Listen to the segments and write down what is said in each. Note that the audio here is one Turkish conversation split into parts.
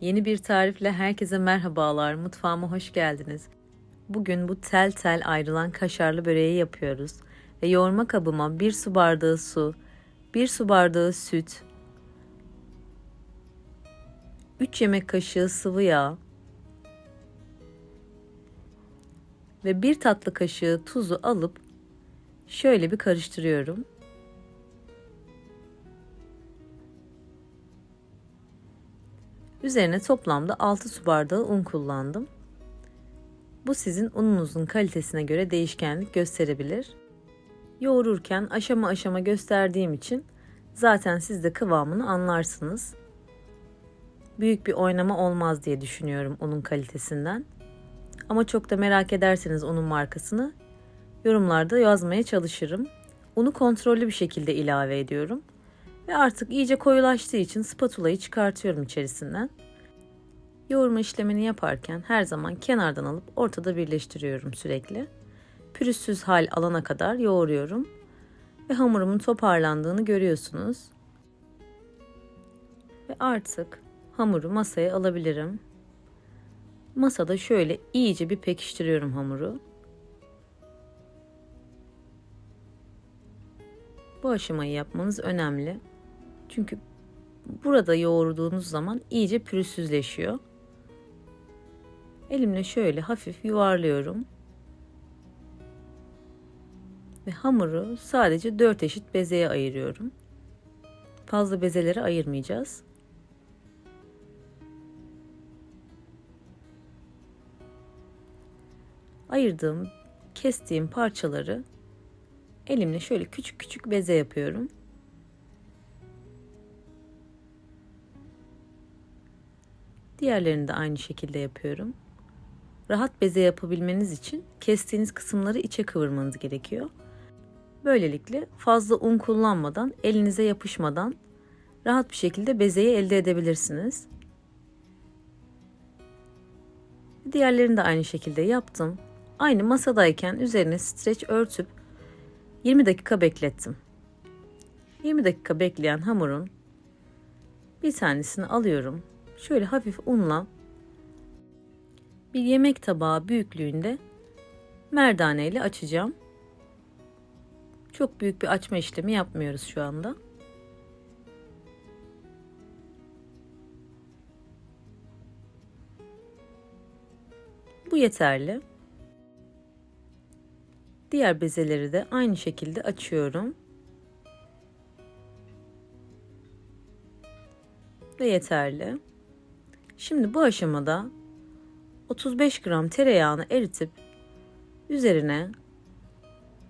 Yeni bir tarifle herkese merhabalar. Mutfağıma hoş geldiniz. Bugün bu tel tel ayrılan kaşarlı böreği yapıyoruz. Ve yoğurma kabıma 1 su bardağı su, 1 su bardağı süt, 3 yemek kaşığı sıvı yağ ve 1 tatlı kaşığı tuzu alıp şöyle bir karıştırıyorum. Üzerine toplamda 6 su bardağı un kullandım. Bu sizin ununuzun kalitesine göre değişkenlik gösterebilir. Yoğururken aşama aşama gösterdiğim için zaten siz de kıvamını anlarsınız. Büyük bir oynama olmaz diye düşünüyorum unun kalitesinden. Ama çok da merak ederseniz unun markasını yorumlarda yazmaya çalışırım. Unu kontrollü bir şekilde ilave ediyorum. Ve artık iyice koyulaştığı için spatulayı çıkartıyorum içerisinden. Yoğurma işlemini yaparken her zaman kenardan alıp ortada birleştiriyorum sürekli. Pürüzsüz hal alana kadar yoğuruyorum. Ve hamurumun toparlandığını görüyorsunuz. Ve artık hamuru masaya alabilirim. Masada şöyle iyice bir pekiştiriyorum hamuru. Bu aşamayı yapmanız önemli. Çünkü burada yoğurduğunuz zaman iyice pürüzsüzleşiyor. Elimle şöyle hafif yuvarlıyorum. Ve hamuru sadece 4 eşit bezeye ayırıyorum. Fazla bezelere ayırmayacağız. Ayırdığım, kestiğim parçaları elimle şöyle küçük küçük beze yapıyorum. Diğerlerini de aynı şekilde yapıyorum. Rahat beze yapabilmeniz için kestiğiniz kısımları içe kıvırmanız gerekiyor. Böylelikle fazla un kullanmadan, elinize yapışmadan rahat bir şekilde bezeyi elde edebilirsiniz. Diğerlerini de aynı şekilde yaptım. Aynı masadayken üzerine streç örtüp 20 dakika beklettim. 20 dakika bekleyen hamurun bir tanesini alıyorum. Şöyle hafif unla bir yemek tabağı büyüklüğünde merdane ile açacağım. Çok büyük bir açma işlemi yapmıyoruz şu anda. Bu yeterli. Diğer bezeleri de aynı şekilde açıyorum. Ve yeterli. Şimdi bu aşamada 35 gram tereyağını eritip üzerine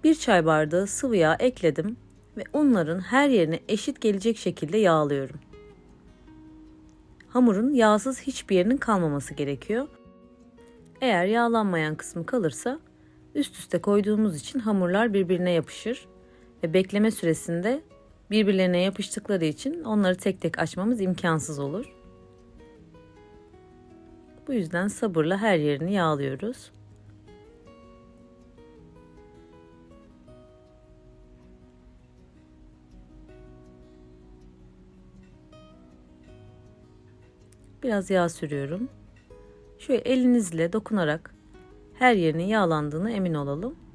bir çay bardağı sıvı yağ ekledim ve unların her yerine eşit gelecek şekilde yağlıyorum. Hamurun yağsız hiçbir yerinin kalmaması gerekiyor. Eğer yağlanmayan kısmı kalırsa üst üste koyduğumuz için hamurlar birbirine yapışır ve bekleme süresinde birbirlerine yapıştıkları için onları tek tek açmamız imkansız olur. Bu yüzden sabırla her yerini yağlıyoruz. Biraz yağ sürüyorum. Şöyle elinizle dokunarak her yerinin yağlandığını emin olalım.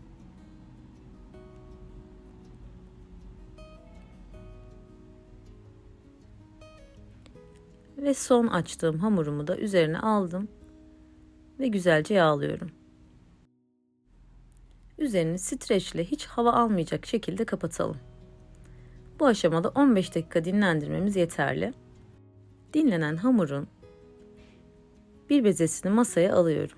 Ve son açtığım hamurumu da üzerine aldım ve güzelce yağlıyorum. Üzerini streçle hiç hava almayacak şekilde kapatalım. Bu aşamada 15 dakika dinlendirmemiz yeterli. Dinlenen hamurun bir bezesini masaya alıyorum.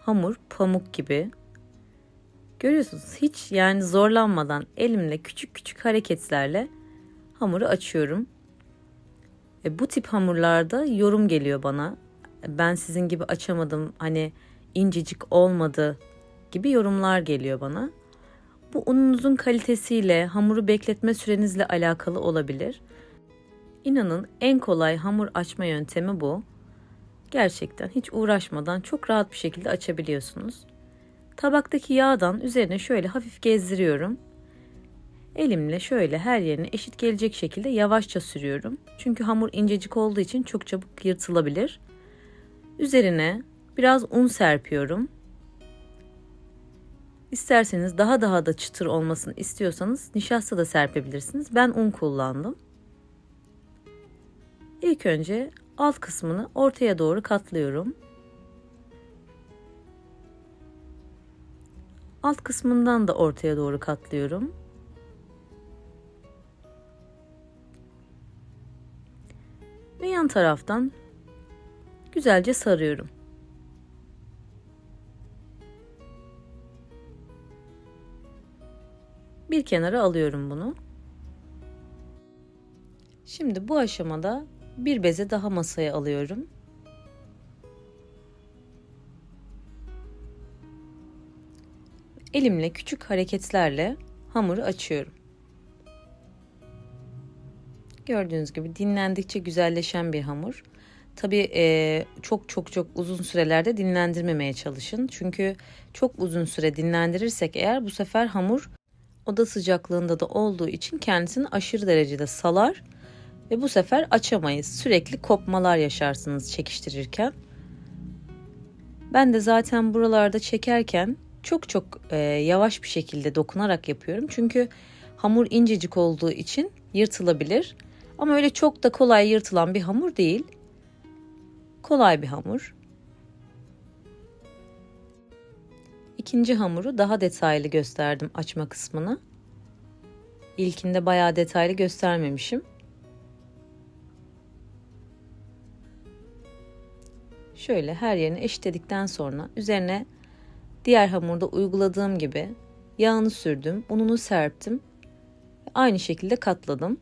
Hamur pamuk gibi. Görüyorsunuz hiç yani zorlanmadan elimle küçük küçük hareketlerle hamuru açıyorum. E, bu tip hamurlarda yorum geliyor bana. Ben sizin gibi açamadım hani incecik olmadı gibi yorumlar geliyor bana. Bu ununuzun kalitesiyle, hamuru bekletme sürenizle alakalı olabilir. İnanın en kolay hamur açma yöntemi bu. Gerçekten hiç uğraşmadan çok rahat bir şekilde açabiliyorsunuz. Tabaktaki yağdan üzerine şöyle hafif gezdiriyorum. Elimle şöyle her yerine eşit gelecek şekilde yavaşça sürüyorum. Çünkü hamur incecik olduğu için çok çabuk yırtılabilir. Üzerine biraz un serpiyorum. İsterseniz daha daha da çıtır olmasını istiyorsanız nişasta da serpebilirsiniz. Ben un kullandım. İlk önce alt kısmını ortaya doğru katlıyorum. Alt kısmından da ortaya doğru katlıyorum. Ve yan taraftan güzelce sarıyorum. Bir kenara alıyorum bunu. Şimdi bu aşamada bir beze daha masaya alıyorum. Elimle küçük hareketlerle hamuru açıyorum. Gördüğünüz gibi dinlendikçe güzelleşen bir hamur. Tabii e, çok çok çok uzun sürelerde dinlendirmemeye çalışın. Çünkü çok uzun süre dinlendirirsek eğer bu sefer hamur oda sıcaklığında da olduğu için kendisini aşırı derecede salar ve bu sefer açamayız. Sürekli kopmalar yaşarsınız çekiştirirken. Ben de zaten buralarda çekerken çok çok e, yavaş bir şekilde dokunarak yapıyorum. Çünkü hamur incecik olduğu için yırtılabilir. Ama öyle çok da kolay yırtılan bir hamur değil. Kolay bir hamur. İkinci hamuru daha detaylı gösterdim açma kısmını. İlkinde bayağı detaylı göstermemişim. Şöyle her yerini eşitledikten sonra üzerine diğer hamurda uyguladığım gibi yağını sürdüm, ununu serptim. Aynı şekilde katladım.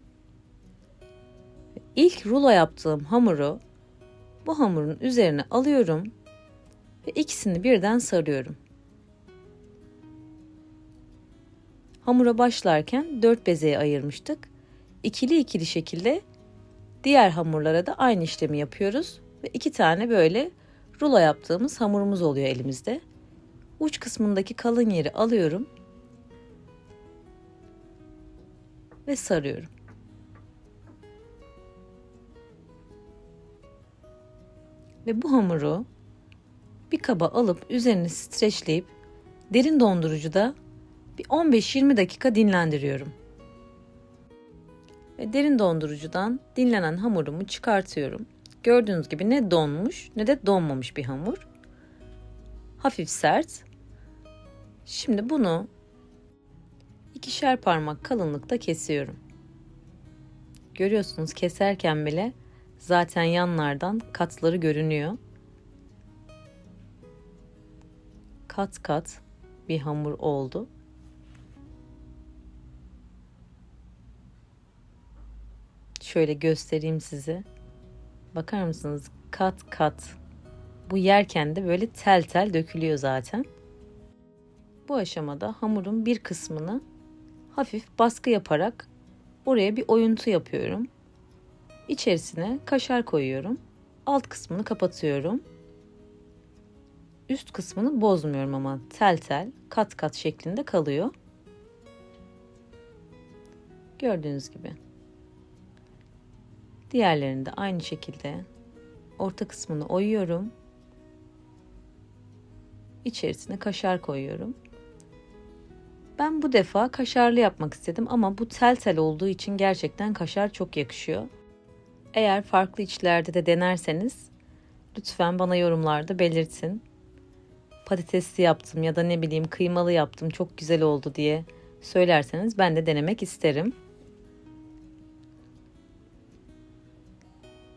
İlk rulo yaptığım hamuru bu hamurun üzerine alıyorum ve ikisini birden sarıyorum. Hamura başlarken dört bezeye ayırmıştık. İkili ikili şekilde diğer hamurlara da aynı işlemi yapıyoruz ve iki tane böyle rulo yaptığımız hamurumuz oluyor elimizde. Uç kısmındaki kalın yeri alıyorum ve sarıyorum. Ve bu hamuru bir kaba alıp üzerini streçleyip derin dondurucuda bir 15-20 dakika dinlendiriyorum. Ve derin dondurucudan dinlenen hamurumu çıkartıyorum. Gördüğünüz gibi ne donmuş ne de donmamış bir hamur. Hafif sert. Şimdi bunu ikişer parmak kalınlıkta kesiyorum. Görüyorsunuz keserken bile zaten yanlardan katları görünüyor. Kat kat bir hamur oldu. Şöyle göstereyim size. Bakar mısınız? Kat kat. Bu yerken de böyle tel tel dökülüyor zaten. Bu aşamada hamurun bir kısmını hafif baskı yaparak oraya bir oyuntu yapıyorum. İçerisine kaşar koyuyorum. Alt kısmını kapatıyorum. Üst kısmını bozmuyorum ama tel tel kat kat şeklinde kalıyor. Gördüğünüz gibi. Diğerlerini de aynı şekilde orta kısmını oyuyorum. İçerisine kaşar koyuyorum. Ben bu defa kaşarlı yapmak istedim ama bu tel tel olduğu için gerçekten kaşar çok yakışıyor. Eğer farklı içlerde de denerseniz lütfen bana yorumlarda belirtin. Patatesli yaptım ya da ne bileyim kıymalı yaptım çok güzel oldu diye söylerseniz ben de denemek isterim.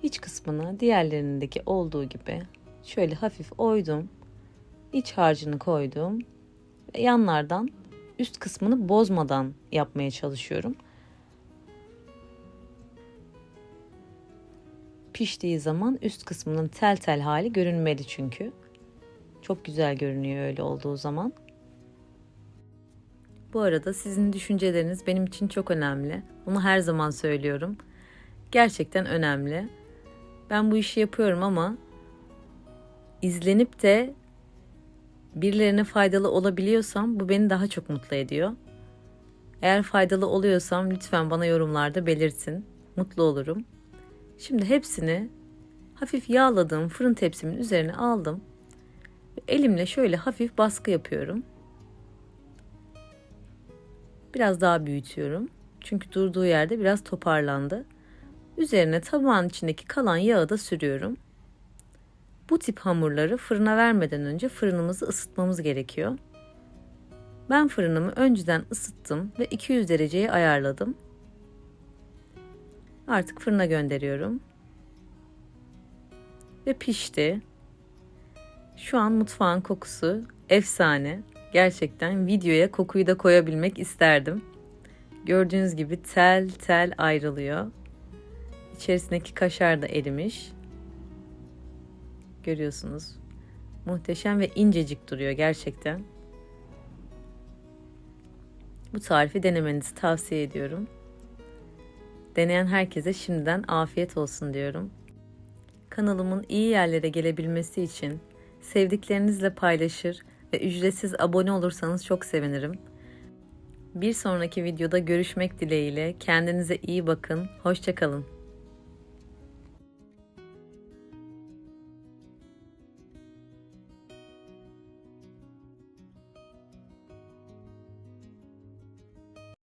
İç kısmını diğerlerindeki olduğu gibi şöyle hafif oydum. İç harcını koydum. Ve yanlardan üst kısmını bozmadan yapmaya çalışıyorum. Piştiği zaman üst kısmının tel tel hali görünmeli çünkü. Çok güzel görünüyor öyle olduğu zaman. Bu arada sizin düşünceleriniz benim için çok önemli. Bunu her zaman söylüyorum. Gerçekten önemli. Ben bu işi yapıyorum ama izlenip de birilerine faydalı olabiliyorsam bu beni daha çok mutlu ediyor. Eğer faydalı oluyorsam lütfen bana yorumlarda belirtin. Mutlu olurum. Şimdi hepsini hafif yağladığım fırın tepsimin üzerine aldım. Elimle şöyle hafif baskı yapıyorum. Biraz daha büyütüyorum. Çünkü durduğu yerde biraz toparlandı. Üzerine tabağın içindeki kalan yağı da sürüyorum. Bu tip hamurları fırına vermeden önce fırınımızı ısıtmamız gerekiyor. Ben fırınımı önceden ısıttım ve 200 dereceye ayarladım. Artık fırına gönderiyorum. Ve pişti. Şu an mutfağın kokusu efsane. Gerçekten videoya kokuyu da koyabilmek isterdim. Gördüğünüz gibi tel tel ayrılıyor. İçerisindeki kaşar da erimiş. Görüyorsunuz. Muhteşem ve incecik duruyor gerçekten. Bu tarifi denemenizi tavsiye ediyorum. Deneyen herkese şimdiden afiyet olsun diyorum. Kanalımın iyi yerlere gelebilmesi için sevdiklerinizle paylaşır ve ücretsiz abone olursanız çok sevinirim. Bir sonraki videoda görüşmek dileğiyle kendinize iyi bakın. Hoşçakalın.